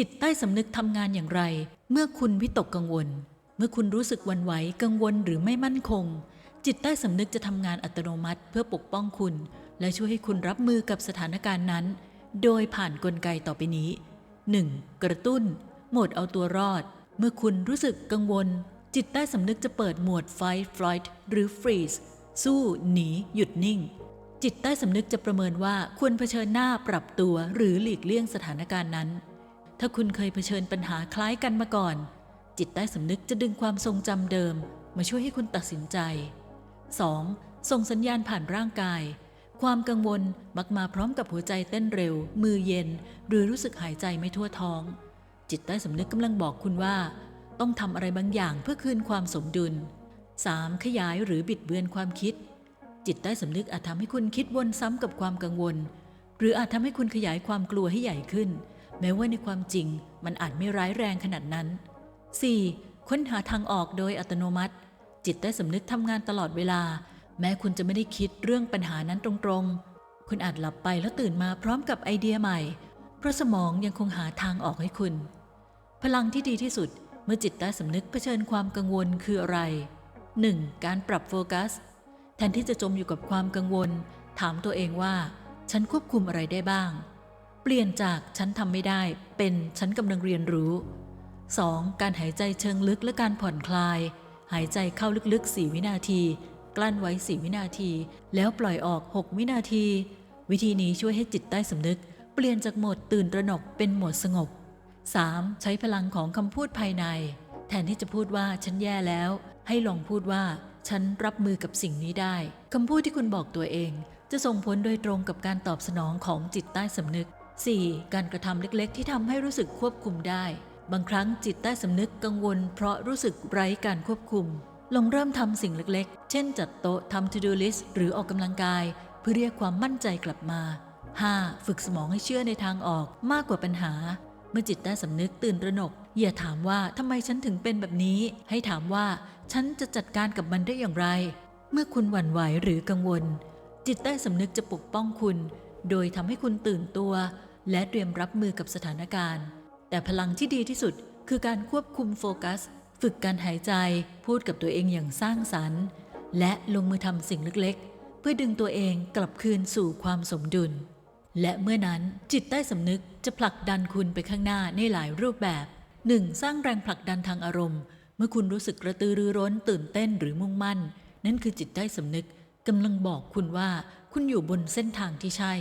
จิตใต้สำนึกทำงานอย่างไร เมื่อคุณวิตกกังวล เมื่อคุณรู้สึกวันไหวกังวลหรือไม่มั่นคง จิตใต้สำนึกจะทำงานอัตโนมัติเพื่อปกป้องคุณ และช่วยให้คุณรับมือกับสถานการณ์นั้น โดยผ่านนกลไกต่อไปนี้ 1. กระตุ้น โหมดเอาตัวรอด เมื่อคุณรู้สึกกังวล จิตใต้สำนึกจะเปิดโหมด fight flight หรือ freeze สู้หนี หยุดนิ่ง จิตใต้สำนึกจะประเมินว่าควรเผชิญหน้าปรับตัวหรือหลีกเลี่ยงสถานการณ์นั้น ถ้าคุณเคยเผชิญปัญหาคล้ายกันมาก่อน จิตใต้สำนึกจะดึงความทรงจำเดิม มาช่วยให้คุณตัดสินใจ 2. ส่งสัญญาณผ่านร่างกาย ความกังวลมักมาพร้อมกับหัวใจเต้นเร็ว มือเย็น หรือรู้สึกหายใจไม่ทั่วท้อง จิตใต้สำนึกกำลังบอกคุณว่า ต้องทำอะไรบางอย่างเพื่อคืนความสมดุล 3. ขยายหรือบิดเบือนความคิด จิตใต้สำนึกอาจทำให้คุณคิดวนซ้ำกับความกังวล หรืออาจทำให้คุณขยายความกลัวให้ใหญ่ขึ้น แม้ว่าในความจริงมันอาจไม่ร้ายแรงขนาดนั้น 4. ค้นหาทางออกโดยอัตโนมัติ จิตใต้สำนึกทำงานตลอดเวลา แม้คุณจะไม่ได้คิดเรื่องปัญหานั้นตรงๆ คุณอาจหลับไปแล้วตื่นมาพร้อมกับไอเดียใหม่ เพราะสมองยังคงหาทางออกให้คุณ พลังที่ดีที่สุดเมื่อจิตใต้สำนึกเผชิญความกังวลคืออะไร 1. การปรับโฟกัส แทนที่จะจมอยู่กับความกังวล ถามตัวเองว่า ฉันควบคุมอะไรได้บ้าง เปลี่ยนจากฉันทำไม่ได้เป็นฉันกำลังเรียนรู้ 2. การหายใจเชิงลึกและการผ่อนคลาย หายใจเข้าลึกๆ 4 วินาที กลั้นไว้ 4 วินาที แล้วปล่อยออก 6 วินาที วิธีนี้ช่วยให้จิตใต้สำนึก เปลี่ยนจากโหมดตื่นตระหนกเป็นโหมดสงบ 3. ใช้พลังของคำพูดภายใน แทนที่จะพูดว่าฉันแย่แล้ว ให้ลองพูดว่า ฉันรับมือกับสิ่งนี้ได้คำพูดที่คุณบอกตัวเอง จะส่งผลโดยตรงกับการตอบสนองของจิตใต้สำนึก 4. การกระทำเล็กๆ ที่ทำให้รู้สึกควบคุมได้ บางครั้งจิตใต้สำนึกกังวล เพราะรู้สึกไร้การควบคุม ลองเริ่มทำสิ่งเล็กๆ เช่นจัดโต๊ะทำ to do list หรือออกกำลังกาย เพื่อเรียกความมั่นใจกลับมา 5. ฝึกสมองให้เชื่อในทางออกมากกว่าปัญหา เมื่อจิตใต้สำนึกตื่นระหนก อย่าถามว่าทำไมฉันถึงเป็นแบบนี้ ให้ถามว่าฉันจะจัดการกับมันได้อย่างไร เมื่อคุณหวั่นไหวหรือกังวล จิตใต้สำนึกจะปกป้องคุณ โดยทำให้คุณตื่นตัว และเตรียมรับมือกับสถานการณ์ แต่พลังที่ดีที่สุดคือการควบคุมโฟกัส ฝึกการหายใจ พูดกับตัวเองอย่างสร้างสรรค์ และลงมือทำสิ่งเล็กๆ เพื่อดึงตัวเองกลับคืนสู่ความสมดุล และเมื่อนั้นจิตใต้สำนึกจะผลักดันคุณไปข้างหน้าในหลายรูปแบบ 1. สร้างแรงผลักดันทางอารมณ์ เมื่อคุณรู้สึกกระตือรือร้นตื่นเต้นหรือมุ่งมั่น นั่นคือจิตใต้สำนึกกำลังบอกคุณว่าคุณอยู่บนเส้นทางที่ใช่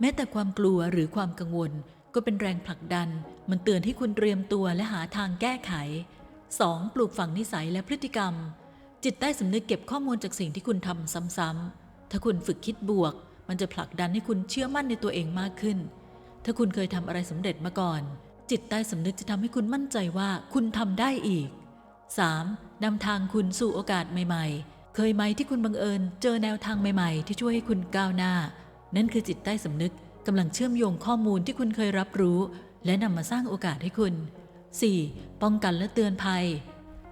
แม้แต่ความกลัวหรือความกังวล ก็เป็นแรงผลักดัน มันเตือนให้คุณเตรียมตัวและหาทางแก้ไข 2. ปลูกฝังนิสัยและพฤติกรรม จิตใต้สำนึกเก็บข้อมูลจากสิ่งที่คุณทำซ้ำๆถ้าคุณฝึกคิดบวก มันจะผลักดันให้คุณเชื่อมั่นในตัวเองมากขึ้น ถ้าคุณเคยทำอะไรสำเร็จมาก่อน จิตใต้สำนึกจะทำให้คุณมั่นใจว่าคุณทำได้อีก 3. นำทางคุณสู่โอกาสใหม่ ๆ เคยไหมที่คุณบังเอิญ เจอแนวทางใหม่ ๆ ที่ช่วยให้คุณก้าวหน้า นั่นคือจิตใต้สำนึกกำลังเชื่อมโยงข้อมูลที่คุณเคยรับรู้ และนำมาสร้างโอกาสให้คุณ 4. ป้องกันและเตือนภัย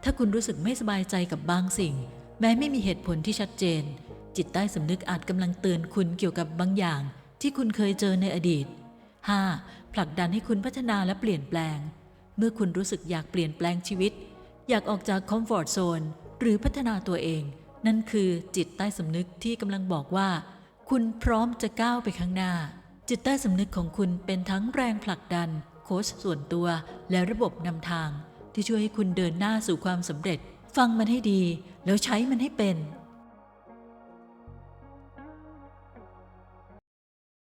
ถ้าคุณรู้สึกไม่สบายใจกับบางสิ่ง แม้ไม่มีเหตุผลที่ชัดเจน จิตใต้สำนึกอาจกำลังเตือนคุณเกี่ยวกับบางอย่าง ที่คุณเคยเจอในอดีต 5. ผลักดันให้คุณพัฒนาและเปลี่ยนแปลง เมื่อคุณรู้สึกอยากเปลี่ยนแปลงชีวิต อยากออกจากคอมฟอร์ทโซนหรือพัฒนาตัวเอง นั่นคือจิตใต้สำนึกที่กำลังบอกว่า คุณพร้อมจะก้าวไปข้างหน้า จิตใต้สำนึกของคุณเป็นทั้งแรงผลักดัน โค้ชส่วนตัวและระบบนำทาง ที่ช่วยให้คุณเดินหน้าสู่ความสำเร็จ ฟังมันให้ดี แล้วใช้มันให้เป็น